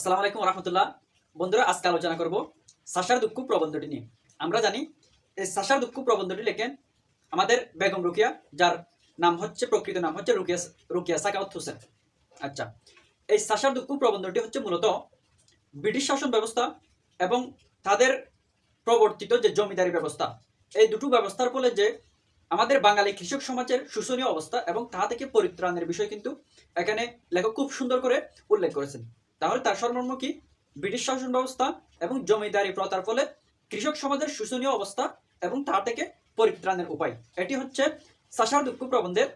আসসালামু আলাইকুম রহমতুল্লাহ। বন্ধুরা, আজকে আলোচনা করব সাশার দুঃখ প্রবন্ধটি নিয়ে। আমরা জানি এই সাশার দুঃখ প্রবন্ধটি লেখেন আমাদের বেগম রুকিয়া, যার নাম হচ্ছে, প্রকৃত নাম হচ্ছে রুকিয়া রুকিয়া সাকাউত হোসেন। আচ্ছা এই সাশার দুঃখ প্রবন্ধটি হচ্ছে মূলত ব্রিটিশ শাসন ব্যবস্থা এবং তাদের প্রবর্তিত যে জমিদারি ব্যবস্থা, এই দুটো ব্যবস্থার ফলে যে আমাদের বাঙালি কৃষক সমাজের শোষণীয় অবস্থা এবং তাহা থেকে পরিত্রাণের বিষয় কিন্তু এখানে লেখক খুব সুন্দর করে উল্লেখ করেছেন। তাহলে তার সর্বমর্ম কি? ব্রিটিশ শাসন ব্যবস্থা এবং জমিদারি প্রথার ফলে কৃষক সমাজের শোষণীয় অবস্থা এবং তা থেকে পরিত্রাণের উপায়। এটি হচ্ছে সাশার দুঃখ প্রবন্ধের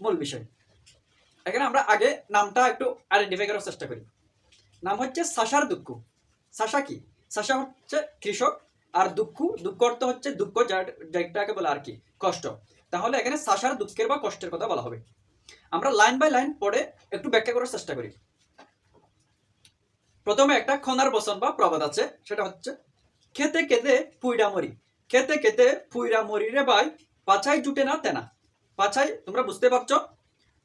মূল বিষয়। এখানে আমরা আগে নামটা একটু আইডেন্টিফাই করার চেষ্টা করি। নাম হচ্ছে সাশার দুঃখ। সাশা কি? সাশা হচ্ছে কৃষক আর দুঃখ দুঃখ অর্থ হচ্ছে দুঃখ যেটাকে বলে আর কি, কষ্ট। তাহলে এখানে সাশার দুঃখের বা কষ্টের কথা বলা হবে। আমরা লাইন বাই লাইন পড়ে একটু ব্যাখ্যা করার চেষ্টা করি। প্রথমে একটা খনার বচন বা প্রবাদ আছে, সেটা হচ্ছে খেতে খেতে পুইরা মরি। খেতে খেতে পুইরা মরি রে ভাই পাছাই জুটে না তেনা। পাছাই তোমরা বুঝতে পারছ,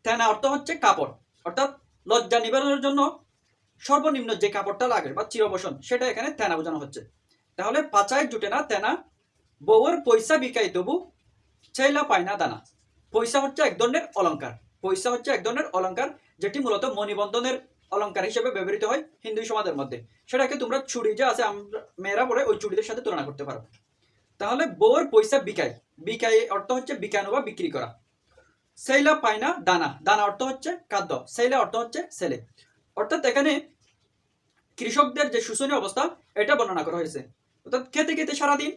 তেনা অর্থ হচ্ছে কাপড়। অর্থাৎ লজ্জা নিবারণের জন্য সর্বনিম্ন যে কাপড়টা লাগে বা চিরবসন, সেটা এখানে তেনা বোঝানো হচ্ছে। তাহলে পাছাই জুটে না তেনা, বউয়ের পয়সা বিকাই তবু ছেলা পায় না দানা। পয়সা হচ্ছে এক ধরনের অলংকার। পয়সা হচ্ছে এক ধরনের অলংকার, যেটি মূলত মণিবন্ধনের অলংকার হিসেবে ব্যবহৃত হয় হিন্দু সমাজের মধ্যে। সেটাকে তোমরা চুড়ি যে আছে, আমরা মেয়েরা পরে ওই চুড়িদের সাথে তুলনা করতে পারো। তাহলে বউয়ের পয়সা বিকায় বিকায় অর্থ হচ্ছে বিকানো বা বিক্রি করা। সেইলা পায় না দানা। দানা অর্থ হচ্ছে খাদ্য। সেইলা অর্থ হচ্ছে ছেলে অর্থাৎ এখানে কৃষকদের যে শোষণীয় অবস্থা, এটা বর্ণনা করা হয়েছে। অর্থাৎ খেতে খেতে সারাদিন,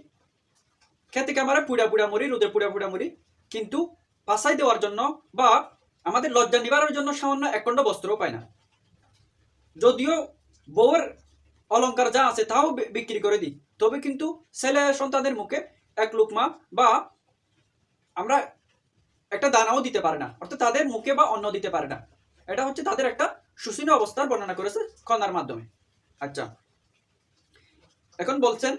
খেতে কামারে পুড়া পুড়া মরি, রোদে পুড়া পুড়া মরি। কিন্তু পাশাই দেওয়ার জন্য বা আমাদের লজ্জা নিবারণের জন্য সামান্য এক খণ্ড বস্ত্রও পায় না। যদিও বউয়ের অলংকার যা আছে তাও বিক্রি করে দিই। তবে কিন্তু ছেলে সন্তানদের মুখে এক লুকমা বা আমরা একটা দানাও দিতে পারে না, অর্থাৎ তাদের মুখে বা অন্ন দিতে পারে না। এটা হচ্ছে তাদের একটা শোষণীয় অবস্থার বর্ণনা করেছে কন্যার মাধ্যমে। আচ্ছা। এখন বলছেন,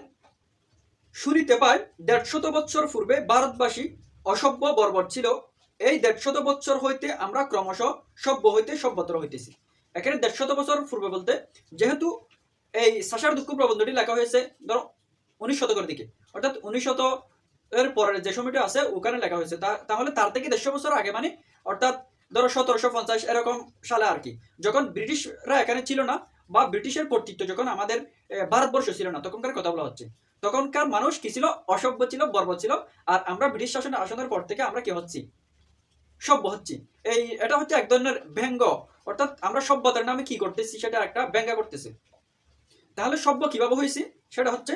শুনিতে পাই, দেড়শত বৎসর পূর্বে ভারতবাসী অসভ্য বর্বর ছিল। এই দেড়শত বৎসর হইতে আমরা ক্রমশ সভ্য হইতে সভ্যতর হইতেছি। এখানে দেড়শত বছর পূর্বে বলতে, যেহেতু এই সাশার দুঃখ প্রবন্ধটি লেখা হয়েছে, ধরো, উনিশ শতকের দিকে। অর্থাৎ উনিশ শত এর পরের যে সময়টা আছে, ওখানে লেখা হয়েছে। তাহলে তার থেকে দেড়শো বছর আগে মানে অর্থাৎ ধরো সতেরোশো পঞ্চাশ এরকম সালে আর কি। যখন ব্রিটিশরা এখানে ছিল না, বা ব্রিটিশের কর্তৃত্ব যখন আমাদের ভারতবর্ষ ছিল না, তখনকার কথা বলা হচ্ছে। তখনকার মানুষ কি ছিল? অসভ্য ছিল বর্ব ছিল। আর আমরা ব্রিটিশ শাসনে আসনের পর থেকে আমরা কি হচ্ছি? সভ্য হচ্ছি। এই, এটা হচ্ছে এক ধরনের ব্যঙ্গ অর্থাৎ আমরা সভ্যতার নামে কি করতেছি? সেটা একটা ব্যঙ্গা করতেছি। তাহলে সভ্য কীভাবে হয়েছি? সেটা হচ্ছে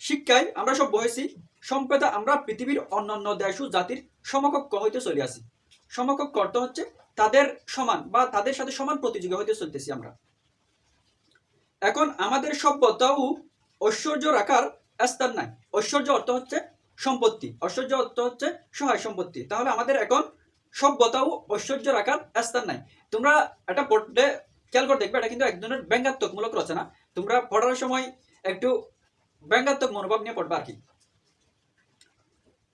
শিক্ষায় আমরা সভ্য হয়েছি, সম্প্রদায় আমরা পৃথিবীর অন্যান্য দেশ জাতির সমকক্ষ হইতে চলে আসি। সমকক্ষ অর্থ হচ্ছে তাদের সমান বা তাদের সাথে সমান প্রতিযোগী হইতে চলতেছি আমরা। এখন আমাদের সভ্যতা ও ঐশ্বর্য রাখার স্থান নাই। ঐশ্বর্য অর্থ হচ্ছে সম্পত্তি। ঐশ্বর্য অর্থ হচ্ছে সহায় সম্পত্তি। তাহলে আমাদের এখন সভ্যতা ও ঐশ্বর্য রাখার স্থান নাই। তোমরা এটা পড়লে খেয়াল করে দেখবে, এটা কিন্তু এক ধরনের ব্যঙ্গাত্মকমূলক রচনা। তোমরা পড়ার সময় একটু ব্যঙ্গাত্মক মনোভাব নিয়ে পড়বে আর কি।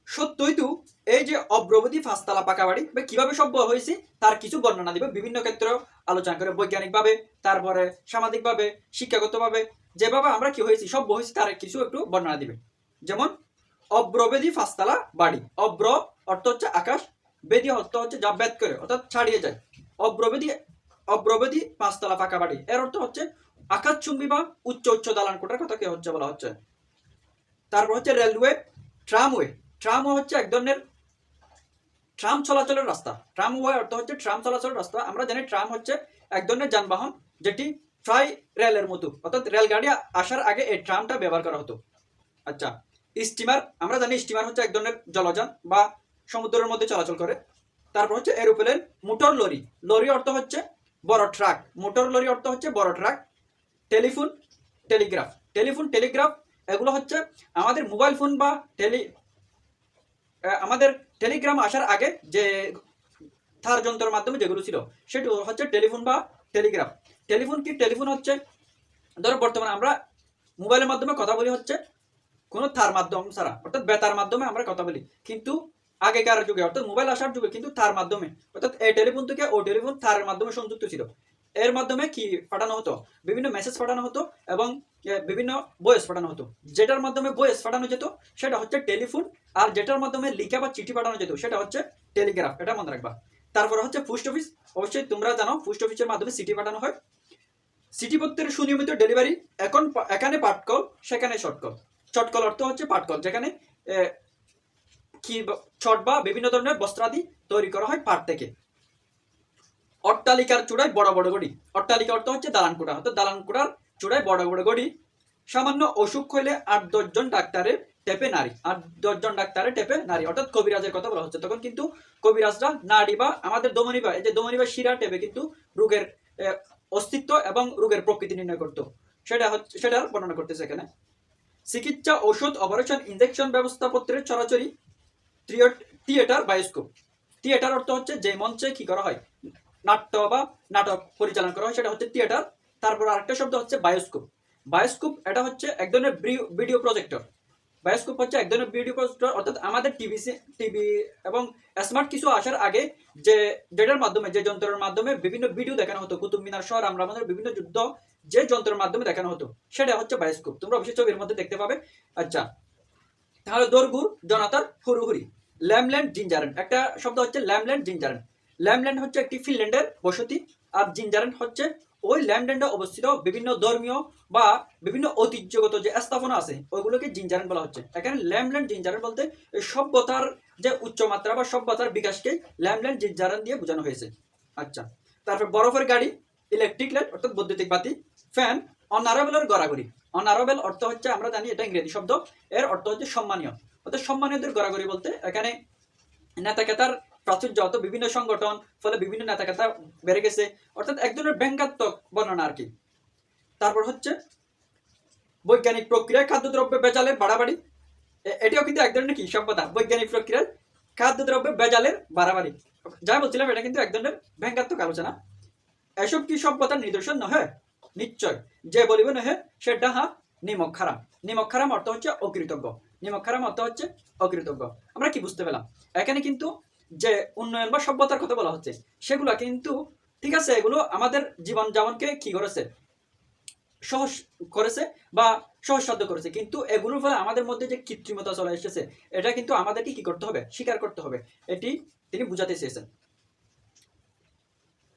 সত্যই তো, এই যে অগ্রগতি ফাঁসতলা পাকা বাড়ি বা কীভাবে সভ্য হয়েছে, তার কিছু বর্ণনা দিবে। বিভিন্ন ক্ষেত্রে আলোচনা করে, বৈজ্ঞানিকভাবে, তারপরে সামাজিকভাবে, শিক্ষাগতভাবে, যেভাবে আমরা কি হয়েছি, সভ্য হয়েছি, তার কিছু একটু বর্ণনা দিবে। যেমন অব্রবেদী ফাঁসতলা বাড়ি। অব্র অর্থ হচ্ছে আকাশ, বেদি অর্থ হচ্ছে যা বেদ করে, অর্থাৎ ছাড়িয়ে যায়। অব্রবেদী অব্রবেদী পাঁচতলা পাকা বাড়ি। এর অর্থ হচ্ছে আকাশচুম্বী বা উচ্চ উচ্চ দালান কোটার কথা হচ্ছে বলা হচ্ছে। তারপর হচ্ছে রেলওয়ে, ট্রামওয়ে। ট্রামওয়ে হচ্ছে এক ধরনের ট্রাম চলাচলের রাস্তা। ট্রামওয়ে অর্থ হচ্ছে ট্রাম চলাচলের রাস্তা। আমরা জানি ট্রাম হচ্ছে এক ধরনের যানবাহন যেটি প্রায় রেলের মতো। অর্থাৎ রেলগাড়ি আসার আগে এই ট্রামটা ব্যবহার করা হতো। আচ্ছা স্টিমার। আমরা জানি স্টিমার হচ্ছে এক ধরনের জলযান বা সমুদ্রের মধ্যে চলাচল করে। তারপর হচ্ছে এরোপ্লেন মোটর লরি। লরি অর্থ হচ্ছে বড় ট্রাক। মোটর লরি অর্থ হচ্ছে বড় truck. Telephone, telegraph. Telephone, telegraph এগুলো হচ্ছে আমাদের মোবাইল ফোন বা টেলি আমাদের টেলিগ্রাম আসার আগে যে থার যন্ত্রের মাধ্যমে যেগুলো ছিল, সেটা হচ্ছে টেলিফোন বা টেলিগ্রাফ। টেলিফোন কি? টেলিফোন হচ্ছে, ধরো বর্তমানে আমরা মোবাইলের মাধ্যমে কথা বলি হচ্ছে কোনো থার মাধ্যম ছাড়া, অর্থাৎ বেতার মাধ্যমে আমরা কথা বলি। কিন্তু আগেকার যুগে, অর্থাৎ মোবাইল আসার যুগে কিন্তু তার মাধ্যমে, অর্থাৎ এই টেলিফোন থেকে ও টেলিফোন তারের মাধ্যমে সংযুক্ত ছিল। এর মাধ্যমে কি পাঠানো হতো? বিভিন্ন মেসেজ পাঠানো হতো এবং বিভিন্ন বয়েস পাঠানো হতো। যেটার মাধ্যমে বয়েস পাঠানো যেত, সেটা হচ্ছে টেলিফোন আর যেটার মাধ্যমে লিখা বা চিঠি পাঠানো যেত, সেটা হচ্ছে টেলিগ্রাফ এটা মনে রাখবা। তারপরে হচ্ছে পোস্ট অফিস অবশ্যই তোমরা জানো পোস্ট অফিসের মাধ্যমে চিঠি পাঠানো হয়। সিটি পত্রের সুনিয়মিত ডেলিভারি এখন এখানে পাটকল সেখানে শর্টকল শর্টকল অর্থ হচ্ছে পাটকল যেখানে কি ছট বা বিভিন্ন ধরনের বস্ত্রাদি তৈরি করা হয় পাট থেকে। অট্টালিকার চূড়ায় বড় বড় গড়ি। অট্টালিকা অর্থ হচ্ছে দালান কোঠা অর্থাৎ দালান কোঠার চূড়ায় বড় বড় গড়ি। সামান্য অসুখ হইলে আট দশজন ডাক্তারের টেপে নারী। আট দশজন ডাক্তারের টেপে নারী। অর্থাৎ কবিরাজের কথা বলা হচ্ছে। তখন কিন্তু কবিরাজরা নাড়ি বা আমাদের দমনি বা এই যে দমনি বা শিরা টেপে কিন্তু রোগের অস্তিত্ব এবং রোগের প্রকৃতি নির্ণয় করতো। সেটা হচ্ছে সেটার বর্ণনা করতেছে এখানে। চিকিৎসা ঔষধ, অপারেশন, ইনজেকশন ব্যবস্থাপত্রের চরাচরি থিয়েটার বায়োস্কোপ থিয়েটার অর্থ হচ্ছে যে মঞ্চে কি করা হয়, নাট্য বা নাটক পরিচালনা করা হয়, সেটা হচ্ছে থিয়েটার। তারপর আরেকটা শব্দ হচ্ছে বায়োস্কোপ। বায়োস্কোপ এটা হচ্ছে এক ধরনের ভিডিও প্রজেক্টর। বায়োস্কোপ হচ্ছে এক ধরনের ভিডিও প্রজেক্টর, অর্থাৎ আমাদের টিভি টিভি এবং স্মার্ট কিছু আসার আগে যে যেটার মাধ্যমে, যে যন্ত্রের মাধ্যমে বিভিন্ন ভিডিও দেখানো হতো। কুতুব মিনার, শহর, আমরা আমাদের বিভিন্ন যুদ্ধ যে যন্ত্রের মাধ্যমে দেখানো হতো, সেটা হচ্ছে বায়োস্কোপ। তোমরা অবশ্যই ছবির মধ্যে দেখতে পাবে। আচ্ছা তাহলে দরগুর জনাতার হুরুহুরি ল্যামল্যান্ড জিঞ্জারেন। একটা শব্দ হচ্ছে ল্যামল্যান্ড জিঞ্জারেন। ল্যামল্যান্ড হচ্ছে একটি ফিনল্যান্ডের বসতি আর জিঞ্জারেন হচ্ছে ওই ল্যামল্যান্ডে অবস্থিত বিভিন্ন ধর্মীয় বা বিভিন্ন ঐতিহ্যগত যে স্থাপনা আছে, ওইগুলোকে জিঞ্জারেন বলা হচ্ছে। এখানে ল্যামল্যান্ড জিঞ্জারেন বলতে সভ্যতার যে উচ্চমাত্রা বা সভ্যতার বিকাশকে ল্যামল্যান্ড জিঞ্জারেন দিয়ে বোঝানো হয়েছে। আচ্ছা তারপর বরফের গাড়ি, ইলেকট্রিক লাইট অর্থাৎ বৈদ্যুতিক বাতি, ফ্যান অনারেবলের গড়াগড়ি। অনারেবল অর্থ হচ্ছে, আমরা জানি এটা ইংরেজি শব্দ, এর অর্থ হচ্ছে সম্মানীয়। অর্থাৎ সম্মানীয়দের গড়াগড়ি বলতে, এখানে নেতাকেতার প্রাচুর্য অত বিভিন্ন সংগঠন, ফলে বিভিন্ন নেতাকেতা বেড়ে গেছে। অর্থাৎ এক ধরনের ব্যঙ্গাত্মক বর্ণনা আর কি। তারপর হচ্ছে, বৈজ্ঞানিক প্রক্রিয়ায় খাদ্যদ্রব্য বেজালের বাড়াবাড়ি। এটিও কিন্তু এক ধরনের কি সভ্যতা, বৈজ্ঞানিক প্রক্রিয়ায় খাদ্যদ্রব্য বেজালের বাড়াবাড়ি। যা বলছিলাম, এটা কিন্তু এক ধরনের ব্যঙ্গাত্মক আলোচনা। এসব কি সভ্যতার নিদর্শন নহে? নিশ্চয়। যে বলিব নহে সে ডাহা নিমক খারাম নিমক অর্থ হচ্ছে অকৃতজ্ঞ। নিমক খারাম অর্থ হচ্ছে অকৃতজ্ঞ। আমরা কি বুঝতে পেলাম? এখানে কিন্তু যে উন্নয়ন বা সভ্যতার কথা বলা হচ্ছে, সেগুলো কিন্তু, ঠিক আছে, এগুলো আমাদের জীবন যাপনকে কি করেছে? সহজ করেছে বা সহজসাধ্য করেছে। কিন্তু এগুলোর ফলে আমাদের মধ্যে যে কৃত্রিমতা চলে এসেছে, এটা কিন্তু আমাদেরকে কি করতে হবে? স্বীকার করতে হবে। এটি তিনি বুঝাতে চেয়েছেন।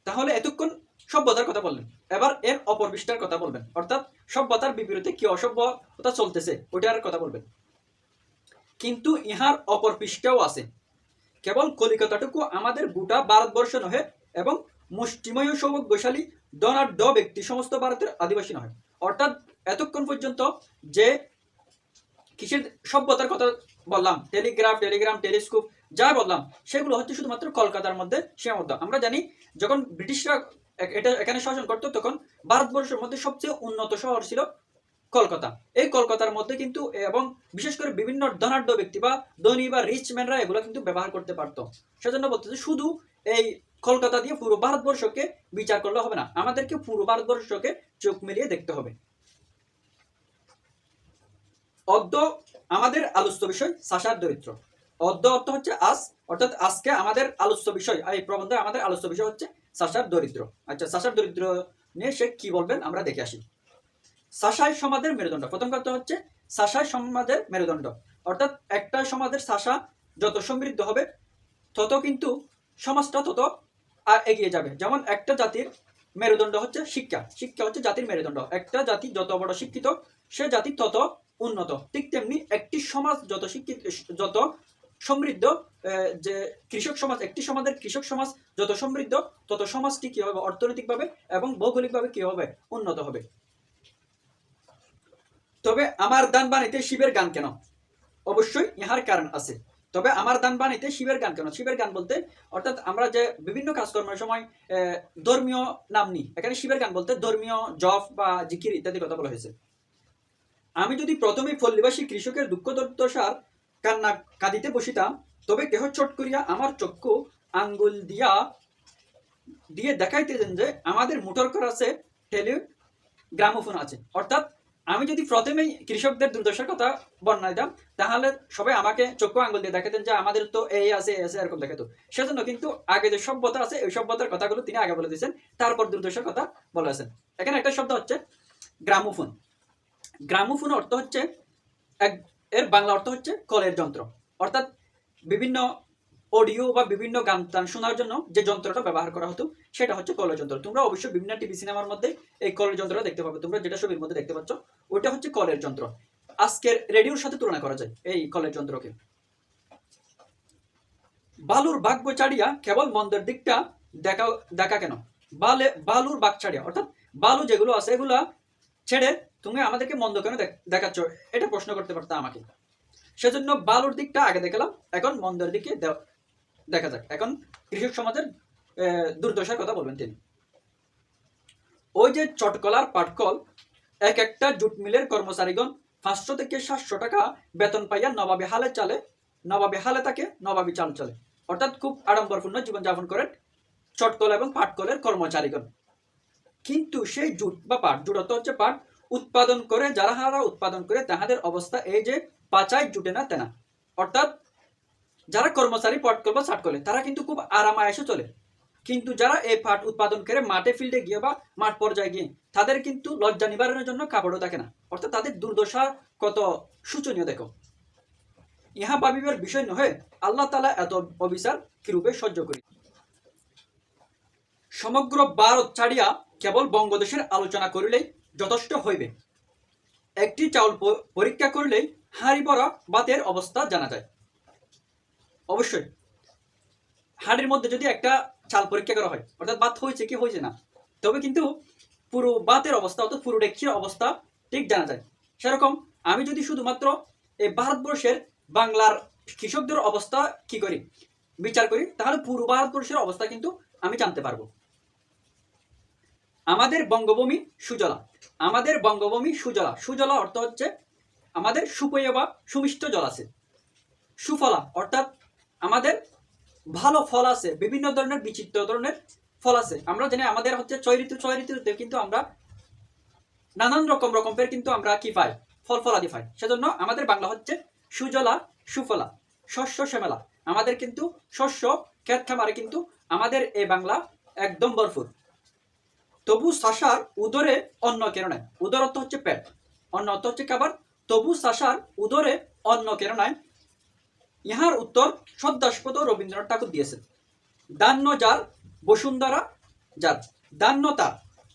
তাহলে এতক্ষণ সভ্যতার কথা বললেন। এবার এর অপর পৃষ্ঠার কথা বলবেন। অর্থাৎ সভ্যতার বিপরীতে কি অসভ্যতা চলতেছে ওটার কথা বলবেন। কিন্তু ইহার অপর পৃষ্ঠাও আছে। কেবল কলিকাতাটুকু আমাদের গোটা ভারতবর্ষ নহে এবং মুষ্টিময় সৌভাগ্যশালী ধনাঢ্য ব্যক্তি সমস্ত ভারতের আদিবাসী নহে। অর্থাৎ এতক্ষণ পর্যন্ত যে কিসের সভ্যতার কথা বললাম, টেলিগ্রাফ, টেলিগ্রাম, টেলিস্কোপ, যা বললাম, সেগুলো হচ্ছে শুধুমাত্র কলকাতার মধ্যে সীমাবদ্ধ। আমরা জানি যখন ব্রিটিশরা এটা এখানে শাসন করতো তখন ভারতবর্ষের মধ্যে সবচেয়ে উন্নত শহর ছিল কলকাতা। এই কলকাতার মধ্যে কিন্তু এবং বিশেষ করে বিভিন্ন ধনাঢ্য ব্যক্তি বা ধনী বা রিচ ম্যানরা এগুলো কিন্তু ব্যবহার করতে পারতো। সেজন্য বলতেছে শুধু এই কলকাতা দিয়ে পুরো ভারতবর্ষকে বিচার করলে হবে না, আমাদেরকে পুরো ভারতবর্ষকে চোখ মিলিয়ে দেখতে হবে। অদ্য আমাদের আলোচ্য বিষয়, সাসার দরিদ্র। অদ্য অর্থ হচ্ছে আজ অর্থাৎ আজকে আমাদের আলোচ্য বিষয়, এই প্রবন্ধে আমাদের আলোচ্য বিষয় হচ্ছে সাসার দরিদ্র। আচ্ছা সাসার দরিদ্র নিয়ে সে কি বলবেন? আমরা দেখে আসি। সাসাই সমাজের মেরুদণ্ড। প্রথম কথা হচ্ছে সাসাই সমাজের মেরুদণ্ড। অর্থাৎ একটা সমাজের সাসা যত সমৃদ্ধ হবে, তত কিন্তু সমাজটা তত আর এগিয়ে যাবে। যেমন একটা জাতির মেরুদণ্ড হচ্ছে শিক্ষা। শিক্ষা হচ্ছে জাতির মেরুদণ্ড। একটা জাতি যত বড় শিক্ষিত, সে জাতি তত উন্নত। ঠিক তেমনি একটি সমাজ যত শিক্ষিত, যত সমৃদ্ধ যে কৃষক সমাজ, একটি সমাজের কৃষক সমাজ যত সমৃদ্ধ, তত সমাজটি কি হবে অর্থনৈতিকভাবে এবং ভৌগোলিকভাবে কি হবে উন্নত হবে? তবে আমার দান বাণীতে শিবের গান কেন? অবশ্যই ইহার কারণ আছে। তবে আমার দান বাণীতে শিবের গান কেন? শিবের গান বলতে, অর্থাৎ আমরা যে বিভিন্ন কাজকর্মের সময় ধর্মীয় নাম নিই, এখানে শিবের গান বলতে ধর্মীয় জফ বা জিকির ইত্যাদি কথা বলা হয়েছে। আমি যদি প্রথমে পল্লীবাসী কৃষকের দুঃখ দুর্দশার কান্না কাঁদিতে বসিতাম, তবে কেহ চট করিয়া আমার চক্ষু আঙ্গুল দিয়া, দিয়ে দেখাইতেছেন যে আমাদের মোটর কার আছে টেলি গ্রামোফোন আছে। অর্থাৎ আমি যদি প্রথমেই কৃষকদের দুর্দশার কথা বর্ণনা দিতাম তাহলে সবাই আমাকে চক্ষু আঙ্গুল দিয়ে দেখাতেন যে আমাদের তো এই আছে এই আছে, এরকম দেখাতো। সেজন্য কিন্তু আগে যে সভ্যতা আছে এই সভ্যতার কথাগুলো তিনি আগে বলে দিয়েছেন, তারপর দুর্দশার কথা বলেছেন এখানে একটা শব্দ হচ্ছে গ্রামোফোন। গ্রামোফোন অর্থ হচ্ছে এক এর বাংলা অর্থ হচ্ছে কলের যন্ত্র। অর্থাৎ বিভিন্ন অডিও বা বিভিন্ন গান টান শোনার জন্য যে যন্ত্রটা ব্যবহার করা হতো, সেটা হচ্ছে কলের যন্ত্র। তোমরা অবশ্যই বিভিন্ন টিভি সিনেমার মধ্যে এই কলের যন্ত্রটা দেখতে পাবে। তোমরা যেটা ছবির মধ্যে দেখতে পাচ্ছ ওটা হচ্ছে কলের যন্ত্র। আজকের রেডিওর সাথে তুলনা করা যায় এই কলের যন্ত্রকে। বালুর ভাগ্য ছাড়িয়া কেবল মন্দের দিকটা দেখা দেখা কেন? বালে, বালুর বাঘ ছাড়িয়া অর্থাৎ বালু যেগুলো আছে, এগুলা ছেড়ে তুমি আমাদেরকে মন্দ কেন দেখাচ্ছ? এটা প্রশ্ন করতে পারতো আমাকে। সেজন্য বালুর দিকটা আগে দেখালাম, এখন মন্দের দিকে দেখা যাক। এখন কৃষক সমাজের দুর্দশার কথা বলবেন তিনি। ওই যে চটকলার পাটকল, এক একটা জুট মিলের কর্মচারীগণ পাঁচশো থেকে সাতশো টাকা বেতন পাইয়া নবাবী হালে চালে, নবাবী হালে তাকে, নবাবী চাল চলে। অর্থাৎ খুব আড়ম্বরপূর্ণ জীবনযাপন করেন চটকল এবং পাটকলের কর্মচারীগণ। কিন্তু সেই জুট বা পাট জুট অর্থ হচ্ছে পাট উৎপাদন করে, যারা হারা উৎপাদন করে, তাহাদের অবস্থা এই যে পাচায় জুটে না তেনা। অর্থাৎ যারা কর্মচারী পটকল বা চাটকলে তারা কিন্তু খুব আরামায়াসে চলে। কিন্তু যারা এই পাট উৎপাদন করে, মাঠে, ফিল্ডে গিয়ে বা মাঠ পর্যায়ে গিয়ে, তাদের কিন্তু লজ্জা নিবারণের জন্য কাপড়ও থাকে না। অর্থাৎ তাদের দুর্দশা কত শোচনীয়, দেখো। ইহা ভাবিবার বিষয় নহে, আল্লাহ তালা এত অবিচার কিরূপে সহ্য করি। সমগ্র ভারত ছাড়িয়া কেবল বঙ্গদেশের আলোচনা করিলেই যথেষ্ট হইবে। একটি চাউল পরীক্ষা করলেই হাঁড়ি ভরা বাতের অবস্থা জানা যায়। অবশ্যই, হাঁড়ির মধ্যে যদি একটা চাল পরীক্ষা করা হয়, অর্থাৎ বাত হয়েছে কি হয়েছে না, তবে কিন্তু পুরো বাতের অবস্থা, অর্থাৎ পুরো ডেকচির অবস্থা ঠিক জানা যায়। সেরকম আমি যদি শুধুমাত্র এই ভারতবর্ষের বাংলার কৃষকদের অবস্থা কি করি, বিচার করি, তাহলে পুরো ভারতবর্ষের অবস্থা কিন্তু আমি জানতে পারব। আমাদের বঙ্গভূমি সুজলা। আমাদের বঙ্গভূমি সুজলা। সুজলা অর্থ হচ্ছে আমাদের সুপেয় বা সুমিষ্ট জল আছে। সুফলা অর্থাৎ আমাদের ভালো ফল আছে, বিভিন্ন ধরনের বিচিত্র ধরনের ফল আছে। আমরা জানি আমাদের হচ্ছে ছয় ঋতু, ছয় ঋতুতে কিন্তু আমরা নানান রকম রকমের কিন্তু আমরা কি পাই? ফল, ফলাদি পাই। সেজন্য আমাদের বাংলা হচ্ছে সুজলা, সুফলা, শস্য, শ্যামেলা। আমাদের কিন্তু শস্য, ক্ষেত খামারে কিন্তু আমাদের এই বাংলা একদম ভরপুর। তবু শাসার উদরে অন্ন কেন নাই? উদর অর্থ হচ্ছে পেট। অন্ন অর্থ হচ্ছে খাবার। তবু শাসার উদরে অন্ন কেন নাই? ইহার উত্তর শ্রদ্ধাস্পদ রবীন্দ্রনাথ ঠাকুর দিয়েছেন। দান্য যার, বসুন্ধরা যার। দান্য তার,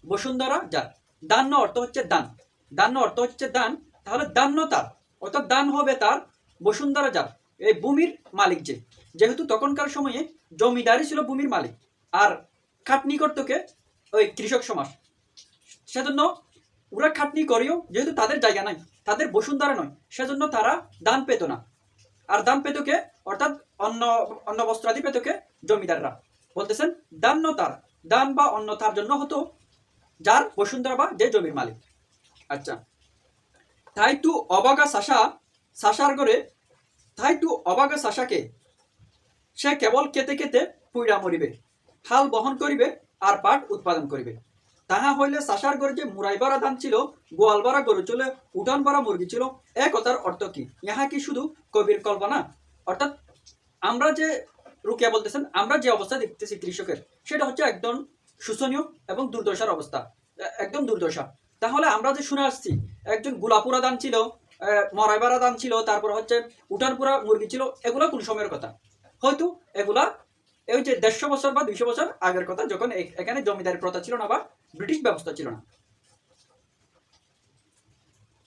বসুন্ধরা যার। দান্য অর্থ হচ্ছে দান। দান্য অর্থ হচ্ছে দান, তাহলে দান্য তার, অর্থাৎ দান হবে তার, বসুন্ধরা যার। এই ভূমির মালিক যে। যেহেতু তখনকার সময়ে জমিদারই ছিল ভূমির মালিক। আর খাটনি করতকে ওই কৃষক সমাজ। সেজন্য ওরা খাটনি করেও যেহেতু তাদের জায়গা নাই, তাদের বসুন্ধরা নয়, সেজন্য তারা দান পেত না। আর দান পেত কে অর্থাৎ অন্য অন্য বস্ত্রাদি পেত কে জমিদাররা। বলতেছেন দান তার দান বা অন্য তার জন্য হতো যার বসুন্ধরা বা যে জমির মালিক। আচ্ছা তাই তু অবাগা শাসা শাসার করে তাই তু অবাগা শাসাকে সে কেবল কেতে কেতে পুইড়া মরিবে, হাল বহন করিবে আর পাট উৎপাদন করিবে। তাহা হইলে শাসার ঘরে যে মুরাই বাড়া ধান ছিল, গোয়াল বাড়া গরু ছিল উঠান বাড়া মুরগি ছিল এ কথার অর্থ কি? ইহা কি শুধু কবির কল্পনা? অর্থাৎ আমরা যে রুকিয়া বলতেছেন, আমরা যে অবস্থা দেখতেছি কৃষকের, সেটা হচ্ছে একদম শোচনীয় এবং দুর্দশার অবস্থা। একদম দুর্দশা। তাহলে আমরা যে শুনে আসছি, একজন গোলাপুরা দান ছিল মরাইবাড়া দান ছিল, তারপর হচ্ছে উঠানপুরা মুরগি ছিল, এগুলো কোন সময়ের কথা? হয়তো এগুলা এই যে দেড়শো বছর বা দুইশো বছর আগের কথা, যখন এখানে জমিদারি প্রথা ছিল না বা ব্রিটিশ ব্যবস্থা ছিল না।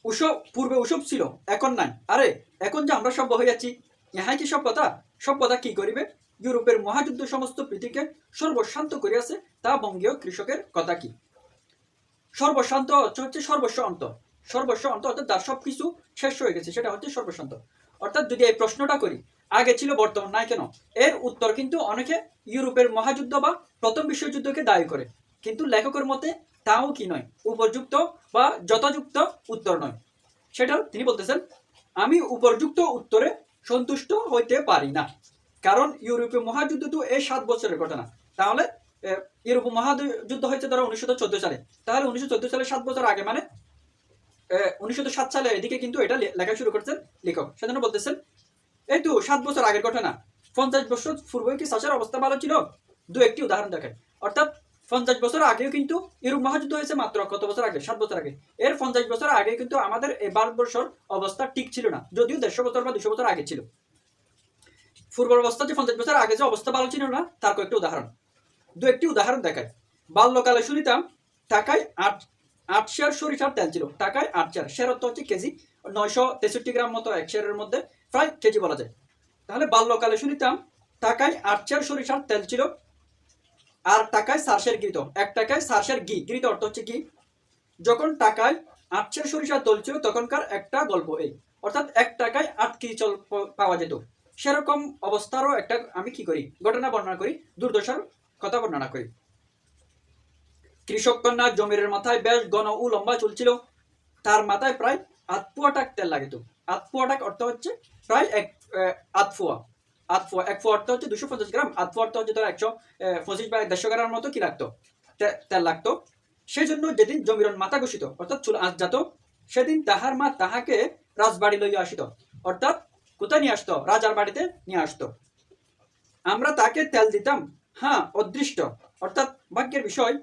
উৎসব, পূর্বে উৎসব ছিল, এখন নাই। আরে, এখন যে আমরা সভ্য হয়ে যাচ্ছি ইহাই কি সভ্যতা সভ্যতা কি করিবে? ইউরোপের মহাযুদ্ধ সমস্ত পৃথিবীকে সর্বশান্ত করিয়াছে, তা বঙ্গীয় কৃষকের কথা কি? সর্বশান্ত হচ্ছে সর্বস্ব অন্ত। সর্বস্ব অন্ত অর্থাৎ তার সব কিছু শেষ হয়ে গেছে, সেটা হচ্ছে সর্বশান্ত। অর্থাৎ যদি এই প্রশ্নটা করি আগে ছিল, বর্তমান নাই কেন? এর উত্তর কিন্তু অনেকে ইউরোপের মহাযুদ্ধ বা প্রথম বিশ্বযুদ্ধকে দায়ী করে। কিন্তু লেখকের মতে তাও কি নয়? উপযুক্ত বা যথাযুক্ত উত্তর নয়। সেটা তিনি বলতেছেন, আমি উপযুক্ত উত্তরে সন্তুষ্ট হইতে পারি না। কারণ ইউরোপীয় মহাযুদ্ধ তো এই সাত বছরের ঘটনা। তাহলে ইউরোপ মহাযুদ্ধ হয়েছে ধরো উনিশশো চোদ্দ সালে। তাহলে উনিশশো চোদ্দ সালে সাত বছর আগে মানে উনিশশো সাত সালে এদিকে কিন্তু এটা লেখা শুরু করছেন লেখক। সেজন্য বলতেছেন এই তো, সাত বছর আগের ঘটনা। পঞ্চাশ বছর পূর্বে কি চাষের অবস্থা ভালো ছিল। দু একটি উদাহরণ দেখায় অর্থাৎ, পঞ্চাশ বছর আগেও কিন্তু ইউরোপ মহাযুদ্ধ হয়েছে মাত্র কত বছর আগে? সাত বছর আগে। এর পঞ্চাশ বছর আগে কিন্তু আমাদের এই ভারতবর্ষর অবস্থা ঠিক ছিল না, যদিও দেড়শো বছর বা দুশো বছর আগে ছিল। পূর্ব অবস্থা যে পঞ্চাশ বছর আগে যে অবস্থা ভালো ছিল না, তার কয়েকটি উদাহরণ। দু একটি উদাহরণ দেখায় বাল্যকালে শুনিতাম, টাকায় আট আট শেয়ার সরিষার তেল ছিল। টাকায় আট শেয়ার। শেয়ার অর্থ হচ্ছে কেজি। নয়শো তেষট্টি গ্রাম মতো এক শেয়ারের মধ্যে প্রায় কেজি বলা যায়। তাহলে বাল্যকালে শুনিতাম, টাকায় আট শেয়ার সরিষার তেল ছিল আর টাকায় সারসের গৃত এক টাকায় সারসের ঘি। গৃত অর্থ হচ্ছে কি যখন টাকায় আট সরিষার তেল ছিল, তখনকার একটা গল্প এই। অর্থাৎ এক টাকায় আট কেজি চল পাওয়া যেত। সেরকম অবস্থারও একটা আমি কি করি? ঘটনা বর্ণনা করি, দুর্দশার কথা বর্ণনা করি। কৃষক কন্যা জমির মাথায় বেশ ঘন ও লম্বা চুল ছিল। তার মাথায় প্রায় পোয়া তেল লাগিত। পোয়া অর্থ হচ্ছে প্রায় এক আহ, আধ ফোয়া আধ ফোয়া এক ফোয়া অর্থ হচ্ছে দুশো পঞ্চাশ গ্রাম। আধ ফোয়া অর্থ হচ্ছে একশো পঁচিশ বা দেড়শো মতো কি তেল লাগতো। সেই জন্য যেদিন জমির মাথা ঘোষিত অর্থাৎ চুল যাত সেদিন তাহার মা তাহাকে রাজবাড়ি লইয়া আসিত। অর্থাৎ কোথায় নিয়ে আসতো? রাজার বাড়িতে নিয়ে আসতো। আমরা তাকে তেল দিতাম। হ্যাঁ অদৃষ্ট। অর্থাৎ ভাগ্যের বিষয়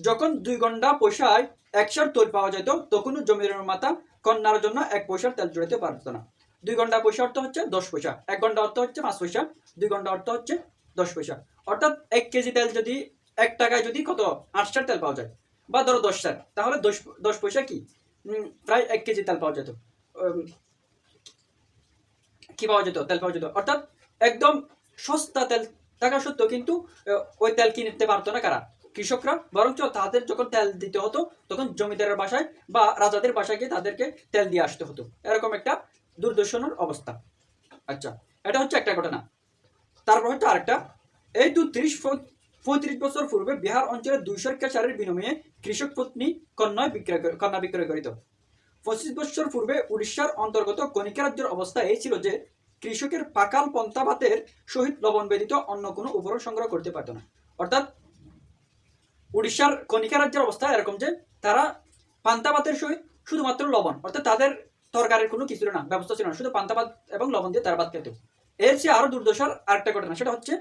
যখন দুই ঘণ্টা পয়সায় একশোর তেল পাওয়া যেত তখনও জমির মাথা কন্যার জন্য এক পয়সার তেল জড়াতে পারতো না। দুই ঘণ্টা পয়সা অর্থ হচ্ছে দশ পয়সা। এক ঘণ্টা অর্থ হচ্ছে পাঁচ পয়সা। দুই ঘণ্টা অর্থ হচ্ছে দশ পয়সা। অর্থাৎ এক কেজি তেল যদি এক টাকায় যদি কত? আটশার তেল পাওয়া যায়। বা ধরো দশ সার তাহলে দশ দশ পয়সা কি? প্রায় এক কেজি তেল পাওয়া যেত। কি পাওয়া যেত? তেল পাওয়া যেত। অর্থাৎ একদম সস্তা তেল থাকা সত্ত্বেও কিন্তু ওই তেল কিনতে পারতো না কারা? কৃষকরা। বরঞ্চ তাদের যখন তেল দিতে হতো, তখন জমিদারের বাসায় বা রাজাদের বাসায় গিয়ে তাদেরকে তেল দিয়ে আসতে হতো। এরকম একটা দুর্দর্শনের অবস্থা। আচ্ছা এটা হচ্ছে একটা ঘটনা। তারপর হচ্ছে আরেকটা। এই দু তিরিশ পঁয়ত্রিশ বছর পূর্বে বিহার অঞ্চলে দুইশো কেশারের বিনিময়ে কৃষক পত্নী কন্যা বিক্রয় করে- কন্যা বিক্রয় করিত। পঁচিশ বছর পূর্বে উড়িষ্যার অন্তর্গত কণিকা রাজ্যের অবস্থা এই ছিল যে, কৃষকের পাকাল পন্থা ভাতের সহিত লবণ ব্যতীত অন্য কোনো উপকরণ সংগ্রহ করতে পারত না। অর্থাৎ, উড়িষ্যার কণিকা রাজ্যের অবস্থা এরকম যে, তারা পান্তা ভাতের সহিত শুধুমাত্র লবণ, অর্থাৎ তাদের তরকারির কোনো কিছু না, ব্যবস্থা ছিল না, শুধু পান্তা ভাত এবং লবণ দিয়ে তারা ভাত খেত এর চেয়ে আরও দুর্দশার আরেকটা ঘটনা, সেটা হচ্ছে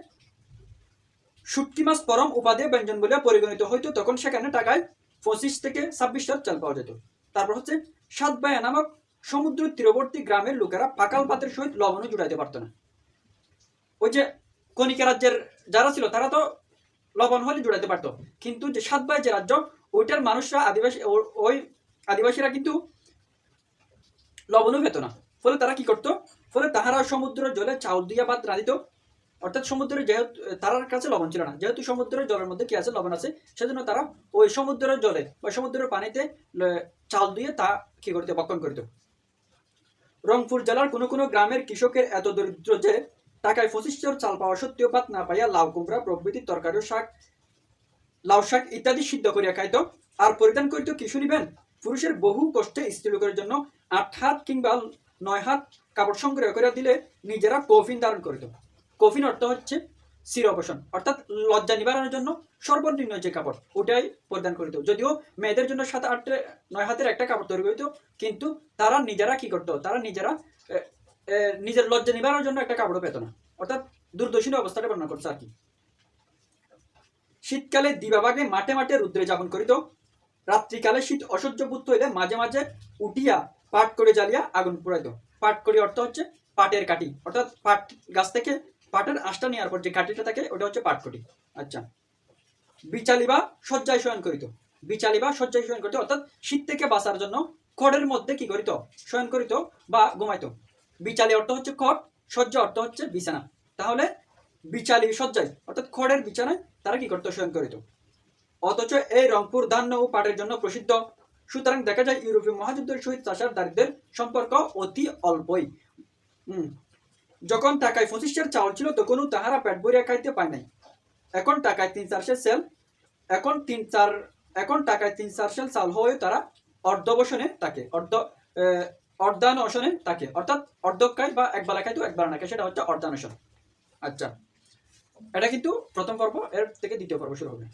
শুটকি মাছ পরম উপাদেয় ব্যঞ্জন বলে পরিগণিত হইতো, তখন সেখানে টাকায় পঁচিশ থেকে ছাব্বিশ টাকা চাল পাওয়া যেত। তারপর হচ্ছে সাতবায়া নামক সমুদ্র তীরবর্তী গ্রামের লোকেরা পাকাল পাতের সহিত লবণও জুড়াইতে পারতো না। ওই যে কণিকা রাজ্যের যারা ছিল, তারা তো লবণ হলে জুড়াইতে পারতো। কিন্তু যে সাত সাতবাই যে রাজ্য, ওইটার মানুষরা আদিবাসী ওই আদিবাসীরা কিন্তু লবণও পেত না। ফলে তারা কি করতো? ফলে তাহারা সমুদ্র জলে চাউল দিয়া ভাত রাঁধিত। অর্থাৎ সমুদ্রের যেহেতু, তারার কাছে লবণ ছিল না। যেহেতু সমুদ্রের জলের মধ্যে কি আছে? লবণ আছে। সেজন্য তারা ওই সমুদ্রের জলে বা সমুদ্রের পানিতে চাল দিয়ে তা কি করতে? বক্ষণ করিত। রংপুর জেলার কোনো কোনো গ্রামের কৃষকের এত দরিদ্র যে, টাকায় পঁচিশ চর চাল পাওয়া সত্ত্বেও ভাত না পাইয়া লাউ, কুমড়া, প্রভৃতি তরকারি শাক, লাউ শাক ইত্যাদি সিদ্ধ করিয়া খাইত। আর পরিধান করিত কি শুনিবেন পুরুষের বহু কষ্টে স্ত্রী লোকের জন্য আট হাত কিংবা নয় হাত কাপড় সংগ্রহ করে দিলে নিজেরা কফিন ধারণ করিত কফিন অর্থ হচ্ছে শিরোপশন অর্থাৎ লজ্জা নিবারণের জন্য সর্বনিম্ন যে কাপড়, ওটাই পরিধান করিত যদিও মেয়েদের জন্য সাত আট নয় হাতের একটা কাপড় তৈরি করিত কিন্তু তারা নিজেরা কি করতো? তারা নিজেরা নিজের লজ্জা নিবারণের জন্য একটা কাপড় পেত না। অর্থাৎ দুর্দর্শনী অবস্থাটা বর্ণনা করছে আর কি। শীতকালে দিবাবাগে মাঠে মাঠে রুদ্রে যাপন করিত রাত্রিকালে শীত অসহ্যভূত হইলে মাঝে মাঝে উঠিয়া পাট করে জ্বালিয়া আগুন পুড়াইত। পাট করি অর্থ হচ্ছে পাটের কাঠি। অর্থাৎ পাট গাছ থেকে পাটের আঁশটা নেওয়ার পর যে কাঠিটা থাকে, ওটা হচ্ছে পাটকটি আচ্ছা। বিচালি বা শয্যায় শয়ন করিত। বিচালি বা শয্যায় শয়ন করিত, অর্থাৎ শীত থেকে বাঁচার জন্য খড়ের মধ্যে কি করিত? শয়ন করিত বা ঘুমাইত। বিচালি অর্থ হচ্ছে খড়, শয্যা অর্থ হচ্ছে বিছানা। তাহলে বিচালি শয্যায়, অর্থাৎ খড়ের বিছানায় তারা কি করতো? শয়ন করিত। অথচ এই রংপুর ধান্য ও পাটের জন্য প্রসিদ্ধ। সুতরাং দেখা যায় ইউরোপীয় মহাযুদ্ধের সহিত চাষার দারিদ্রের সম্পর্ক অতি অল্পই। যখন টাকায় পঁচিশের চাউল ছিল তখনও তাহারা পেট ভরিয়া খাইতে পায় নাই। এখন টাকায় তিন চারশো সেল এখন তিন চার এখন টাকায় তিন চার সেল চাল হয়ে তারা অর্ধবসনে থাকে অর্ধ আহ, অর্ধানশনে থাকে। অর্থাৎ অর্ধকায় বা একবেলা খায় তো একবার না খায় সেটা হচ্ছে অর্ধানসন। আচ্ছা এটা কিন্তু প্রথম পর্ব এর থেকে দ্বিতীয় পর্ব শুরু হবে।